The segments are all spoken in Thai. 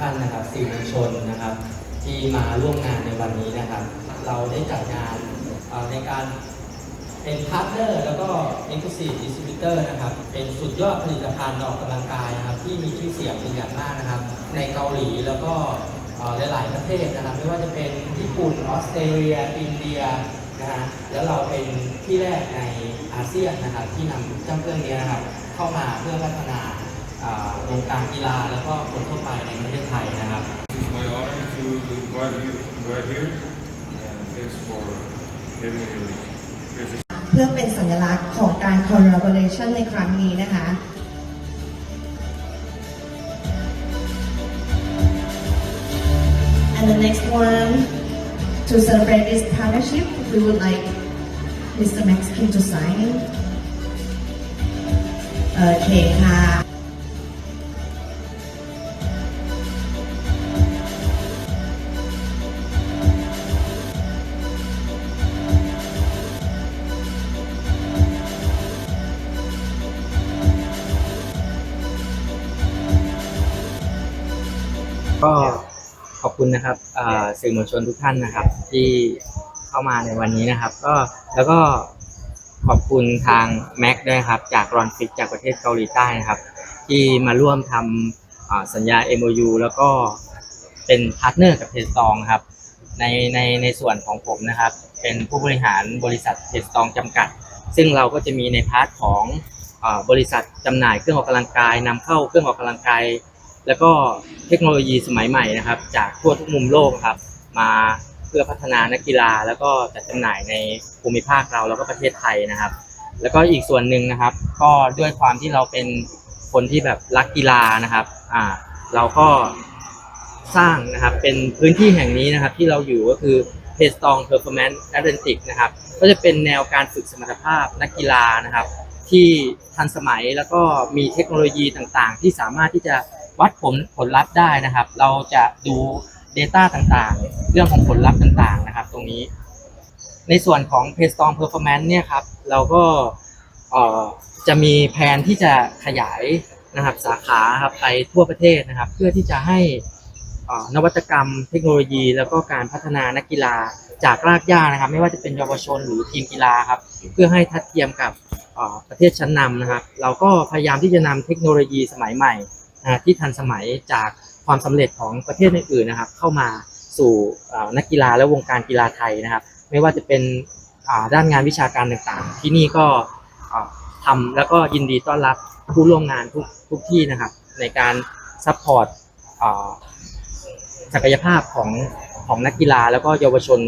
ท่านนะครับสื่อมวลชนนะครับ ที่มาร่วมงานในวันนี้นะครับ เราได้จัดงานในการเป็นพาร์ทเนอร์แล้วก็ Exclusive Distributor นะครับ เป็นสุดยอดผลิตภัณฑ์ออกกำลังกายนะครับ ที่มีชื่อเสียงเป็นอย่างมากนะครับ ในเกาหลีแล้วก็หลาย ๆ ประเทศนะครับ ไม่ว่าจะเป็นญี่ปุ่นออสเตรเลีย อินเดียนะฮะแล้วเราเป็นที่แรกในอาเซียนนะครับ ที่นำเจ้าเครื่องนี้นะครับ เข้ามาเพื่อพัฒนา วงการกีฬาแล้วก็คนทั่วไปในประเทศไทยนะครับ It's my honor to invite you right here, and thanks for having me visit. เพื่อเป็นสัญลักษณ์ของการ collaboration ในครั้งนี้นะคะ And the next one, to celebrate this partnership, we would like Mr. Max Kim to sign. โอเคค่ะ ก็ขอบคุณนะครับสื่อมวลชนทุกท่านนะครับ ที่เข้ามาในวันนี้นะครับ ก็แล้วก็ขอบคุณทางแม็กด้วยครับ จากรอนฟิกจากประเทศเกาหลีใต้นะครับ ที่มาร่วมทำอ่าสัญญา MOU แล้วก็เป็นพาร์ทเนอร์กับเพจตองครับ ในในในส่วนของผมนะครับ เป็นผู้บริหารบริษัทเพจตองจำกัด ซึ่งเราก็จะมีในพาร์ทของอบริษัทจำหน่ายเครื่องออกกำลังกายนำเข้าเครื่องออกกำลังกาย แล้วก็เทคโนโลยีสมัยใหม่นะครับ จากทั่วทุกมุมโลกครับ มาเพื่อพัฒนานักกีฬา แล้วก็จัดจำหน่ายในภูมิภาคเราแล้วก็ประเทศไทยนะครับ แล้วก็อีกส่วนหนึ่งนะครับ ก็ด้วยความที่เราเป็นคนที่แบบรักกีฬานะครับอ่าเราก็สร้างนะครับเป็นพื้นที่แห่งนี้นะครับ ที่เราอยู่ก็คือเพจตองเพอร์ฟอร์แมนซ์แอตเลนติกนะครับก็จะเป็นแนวการฝึกสมรรถภาพนักกีฬานะครับ ที่ทันสมัยแล้วก็มีเทคโนโลยีต่างๆ ที่สามารถที่จะ วัดผลผลลัพธ์ได้นะครับ เราจะดู Data ต่างๆ เรื่องของผลลัพธ์ต่างๆนะครับ ตรงนี้ ในส่วนของ p a y s t o r m Performance เนี่ยครับ เราก็เอ่อจะมีแผนที่จะขยายนะครับสาขาครับไปทั่วประเทศนะครับ เพื่อที่จะให้นวัตกรรมเทคโนโลยี แล้วก็การพัฒนานักกีฬาจากรากหญ้านะครับ ไม่ว่าจะเป็นเยาวชนหรือทีมกีฬาครับ เพื่อให้ทัดเทียมกับประเทศชั้นนำนะครับ เราก็พยายามที่จะนำเทคโนโลยีสมัยใหม่ ที่ทันสมัยจากความสำเร็จของประเทศอื่นๆนะครับ เข้ามาสู่นักกีฬาและวงการกีฬาไทยนะครับ ไม่ว่าจะเป็นด้านงานวิชาการต่างๆ ที่นี่ก็อ่าทำแล้วก็ยินดีต้อนรับผู้ร่วมงานทุกทุกที่นะครับ ในการซัพพอร์ตศักยภาพของของนักกีฬาแล้วก็เยาวชน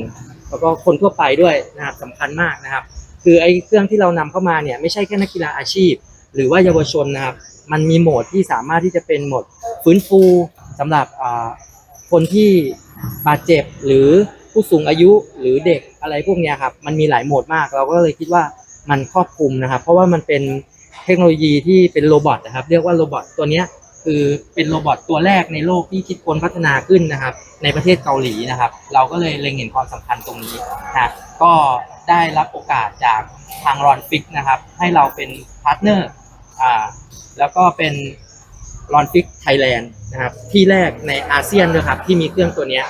แล้วก็คนทั่วไปด้วยนะครับสำคัญมากนะครับ คือไอ้เครื่องที่เรานำเข้ามาเนี่ยไม่ใช่แค่นักกีฬาอาชีพ หรือว่าเยาวชนนะครับ มันมีโหมดที่สามารถที่จะเป็นโหมดฟื้นฟูสำหรับคนที่บาดเจ็บหรือผู้สูงอายุหรือเด็กอะไรพวกนี้ครับมันมีหลายโหมดมาก เราก็เลยคิดว่ามันครอบคลุมนะครับ เพราะว่ามันเป็นเทคโนโลยีที่เป็นโรบอทนะครับ เรียกว่าโรบอทตัวนี้คือเป็นโรบอทตัวแรกในโลกที่คิดค้นพัฒนาขึ้นนะครับ ในประเทศเกาหลีนะครับ เราก็เลยเล็งเห็นความสำคัญตรงนี้นะก็ได้รับโอกาสจากทางรอนฟิกนะครับ ให้เราเป็นพาร์ทเนอร์ อ่าแล้วก็เป็นรอนฟิกไทยแลนด์นะครับที่แรกในอาเซียนด้วยครับที่มีเครื่องตัวเนี้ย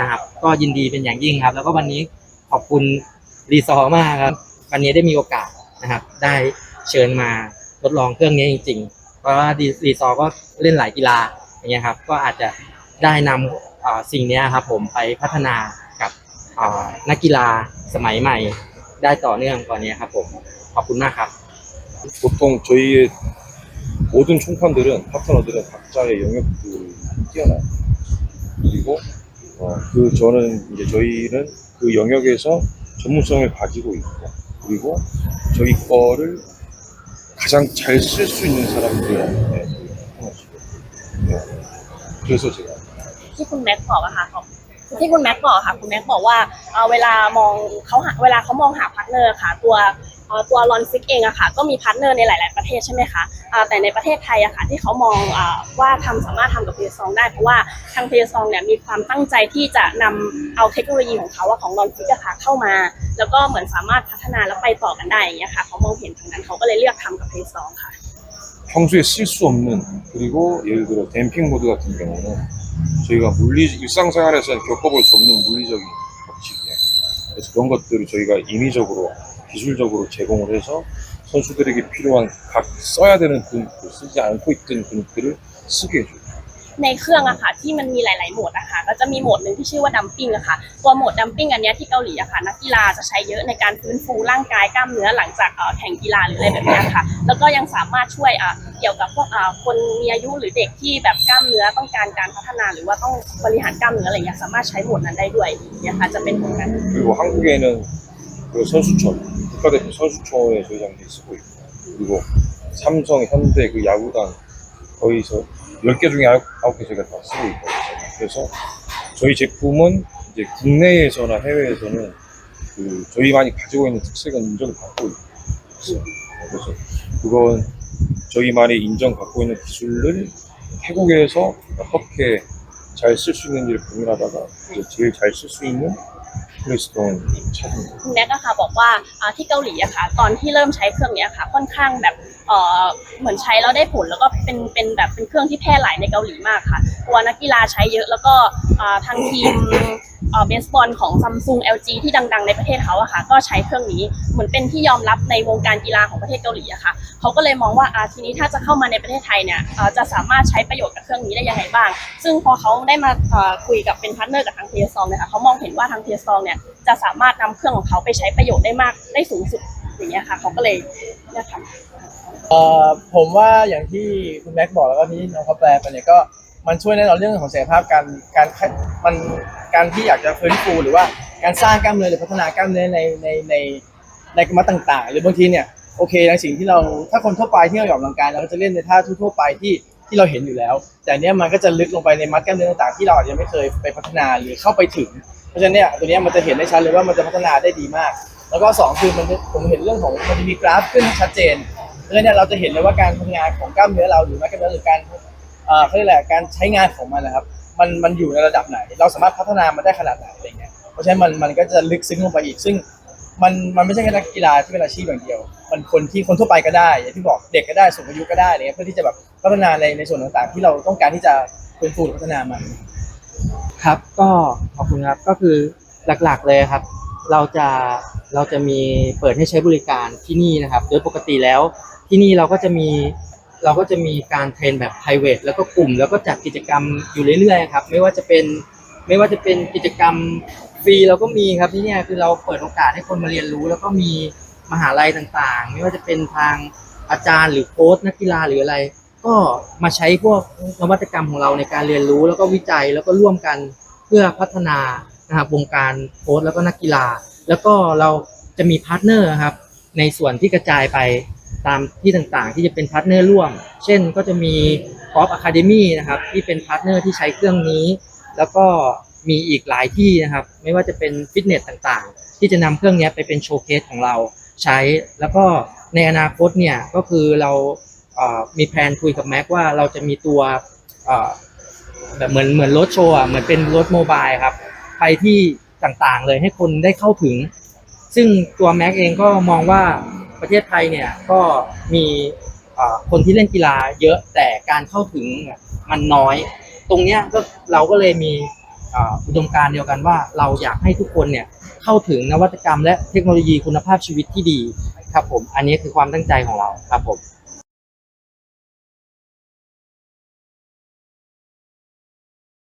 นะครับก็ยินดีเป็นอย่างยิ่งครับ แล้วก็วันนี้ขอบคุณรีซอร์มากครับ วันนี้ได้มีโอกาสนะครับ ได้เชิญมาทดลองเครื่องนี้จริง ๆ เพราะว่ารีซอร์ก็เล่นหลายกีฬาอย่างเงี้ยครับก็อาจจะได้นำสิ่งนี้ครับผมไปพัฒนากับนักกีฬาสมัยใหม่ ได้ต่อเนื่องกว่านี้ครับผมขอบคุณมากครับ 보통 저희의 모든 총판들은 파트너들은 각자의 영역들이 뛰어나요. 그리고 어, 그 저는 이제 저희는 그 영역에서 전문성을 가지고 있고 그리고 저희 거를 가장 잘 쓸 수 있는 사람들한테 네. 그래서 제가 ที่คุณแม็กบอกอะค่ะของที่คุณแม็กบอกค่ะคุณแม็กบอกว่าเอ่อเวลามองเขาหาเวลาเขามองหาพาร์ทเนอร์ค่ะ ตัวเอ่อ ตัวลอนฟิกเองอะค่ะ ก็มีพาร์ทเนอร์ในหลาย ๆ ประเทศใช่ไหมคะอ่าแต่ในประเทศไทยอะค่ะ ที่เขามองอ่าว่าทำสามารถทำกับเพย์ซองได้เพราะว่าทางเพย์ซองเนี่ยมีความตั้งใจที่จะนำเอาเทคโนโลยีของเขาอะของลอนฟิกอะค่ะเข้ามา แล้วก็เหมือนสามารถพัฒนาแล้วไปต่อกันได้อย่างเงี้ยค่ะเขามองเห็นทางนั้นเขาก็เลยเลือกทำกับเพย์ซองค่ะ 그 평소에 쓸 수 없는 그리고 예를 들어 댐핑 모드 같은 경우는 저희가 물리 일상생활에서는 겪어볼 수 없는 물리적인 법칙이에요. 그래서 그런 것들을 저희가 인위적으로 기술적으로 제공을 해서 선수들에게 필요한 각 써야 되는 근육들 쓰지 않고 있던 근육들을 쓰게 해줘요. ในเครื่องอะค่ะที่มันมีหลาย ๆ โหมดอะค่ะก็จะมีโหมดหนึ่งที่ชื่อว่าดัมปิ้งอะค่ะตัวโหมดดัมปิ้งอันเนี้ยที่เกาหลีอะค่ะนักกีฬาจะใช้เยอะในการฟื้นฟูร่างกายกล้ามเนื้อหลังจากเอ่อแข่งกีฬาหรืออะไรแบบเนี้ยค่ะ แล้วก็ยังสามารถช่วยอ่ะเกี่ยวกับพวกอ่าคนมีอายุหรือเด็กที่แบบกล้ามเนื้อต้องการการพัฒนาหรือว่าต้องบริหารกล้ามเนื้ออะไรเงี้ยสามารถใช้โหมดนั้นได้ด้วยเนี่ยค่ะจะเป็นของนั้น 그리고 한국에는 그 선수촌, 국가대표 선수촌에 저희장이 쓰고 있고, 그리고 삼성, 현대 그 야구단 거의서 10개 중에 9개 저희가 다 쓰고 있거든요. 그래서 저희 제품은 이제 국내에서나 해외에서는 그 저희만이 가지고 있는 특색은 인정을 받고 있어요. 그래서 그건 저희만이 인정받고 있는 기술을 태국에서 어떻게 잘 쓸 수 있는지를 고민하다가 제일 잘 쓸 수 있는 blue stone คุณแน็กอะค่ะบอกว่าที่เกาหลีอะค่ะ ตอนที่เริ่มใช้เครื่องนี้ค่ะ ค่อนข้างแบบเเหมือนใช้แล้วได้ผลแล้วก็เป็นเป็นแบบเป็นเครื่องที่แพร่หลายในเกาหลีมากค่ะตัวนักกีฬาใช้เยอะแล้วก็ทางทีม เบสบอลของซัมซุง LG ที่ดังๆ ในประเทศเขาอะค่ะ ก็ใช้เครื่องนี้เหมือนเป็นที่ยอมรับในวงการกีฬาของประเทศเกาหลีอะค่ะเขาก็เลยมองว่าอาทีนี้ถ้าจะเข้ามาในประเทศไทยเนี่ยจะสามารถใช้ประโยชน์กับเครื่องนี้ได้ยังไงบ้าง ซึ่งพอเขาได้มาคุยกับเป็นพาร์ทเนอร์กับทางเทสซองเนี่ยค่ะเขามองเห็นว่าทางเทสซองเนี่ยจะสามารถนำเครื่องของเขาไปใช้ประโยชน์ได้มากได้สูงสุดอย่างเงี้ยค่ะเขาก็เลยเนี่ยค่ะผมว่าอย่างที่คุณแม็กบอกแล้วก็ที่น้องเขาแปลไปเนี่ยก็ มันช่วยแน่นอนเรื่องของศักยภาพการการมันการที่อยากจะฟื้นฟูหรือว่าการสร้างกล้ามเนื้อหรือพัฒนากล้ามเนื้อในในในในกรรมต่าง ๆ หรือบางทีเนี่ยโอเคในสิ่งที่เราถ้าคนทั่วไปที่เราออกกำลังกายเราก็จะเล่นในท่าทั่วไปที่ที่เราเห็นอยู่แล้ว แต่เนี้ยมันก็จะลึกลงไปในมัดกล้ามเนื้อต่างๆที่เราอาจจะไม่เคยไปพัฒนาหรือเข้าไปถึง เพราะฉะนั้นเนี่ยตัวเนี้ยมันจะเห็นได้ชัดเลยว่ามันจะพัฒนาได้ดีมาก แล้วก็สองคือมันผมเห็นเรื่องของมันจะมีกราฟขึ้นชัดเจนเพราะฉะนั้นเนี่ยเราจะเห็นเลยว่าการทำงานของกล้ามเนื้อเราหรือแม้กระทั่งหรือการ เอ่อเขาเรียกอะไรการใช้งานของมันนะครับมันมันอยู่ในระดับไหน เราสามารถพัฒนามันได้ขนาดไหนอะไรเงี้ยเพราะฉะนั้นมันมันก็จะลึกซึ้งลงไปอีก ซึ่งมันมันไม่ใช่แค่นักกีฬาที่เป็นอาชีพอย่างเดียว มันคนที่คนทั่วไปก็ได้อย่างที่บอกเด็กก็ได้สูงอายุก็ได้อะไรเงี้ยเพื่อที่จะแบบพัฒนาในในส่วนต่างๆ ที่เราต้องการที่จะฟื้นฟูพัฒนามัน ครับก็ขอบคุณครับก็คือหลักๆเลยครับ เราจะเราจะมีเปิดให้ใช้บริการที่นี่นะครับ โดยปกติแล้วที่นี่เราก็จะมี เราก็จะมีการเทรนแบบ p r i v a t แล้วก็กลุ่ม แล้วก็จัดกิจกรรมอยู่เรื่อยๆครับไม่ว่าจะเป็นไม่ว่าจะเป็นกิจกรรมฟรีเราก็มีครับที่เนี่ยคือเราเปิดโอกาสให้คนมาเรียนรู้ แล้วก็มีมหาลัยต่างๆ ไม่ว่าจะเป็นทางอาจารย์หรือโค้ชนักกีฬาหรืออะไร ก็มาใช้พวกนวัตกรรมของเราในการเรียนรู้ แล้วก็วิจัยแล้วก็ร่วมกันเพื่อพัฒนานะครับวงการโค้ชแล้วก็นักกีฬา แล้วก็เราจะมีพาร์ทเนอร์ครับในส่วนที่กระจายไป ตามที่ต่างๆ ที่จะเป็นพาร์ทเนอร์ร่วม เช่นก็จะมีกอล์ฟอะคาเดมี่นะครับที่เป็นพาร์ทเนอร์ที่ใช้เครื่องนี้ แล้วก็มีอีกหลายที่นะครับ ไม่ว่าจะเป็นฟิตเนสต่างๆ ที่จะนำเครื่องนี้ไปเป็นโชว์เคสของเราใช้ แล้วก็ในอนาคตเนี่ยก็คือเราเอ่อมีแพลนคุยกับแม็กว่าเราจะมีตัวแบบเหมือนเหมือนรถโชว์อะเหมือนเป็นรถโมบายครับไปที่ต่างๆเลยให้คนได้เข้าถึง ซึ่งตัวแม็กเองก็มองว่า ประเทศไทยเนี่ยก็มีคนที่เล่นกีฬาเยอะแต่การเข้าถึงมันน้อย ตรงเนี้ยก็เราก็เลยมีอุดมการณ์เดียวกันว่าเราอยากให้ทุกคนเนี่ยเข้าถึงนวัตกรรมและเทคโนโลยีคุณภาพชีวิตที่ดีครับผม อันนี้คือความตั้งใจของเราครับผม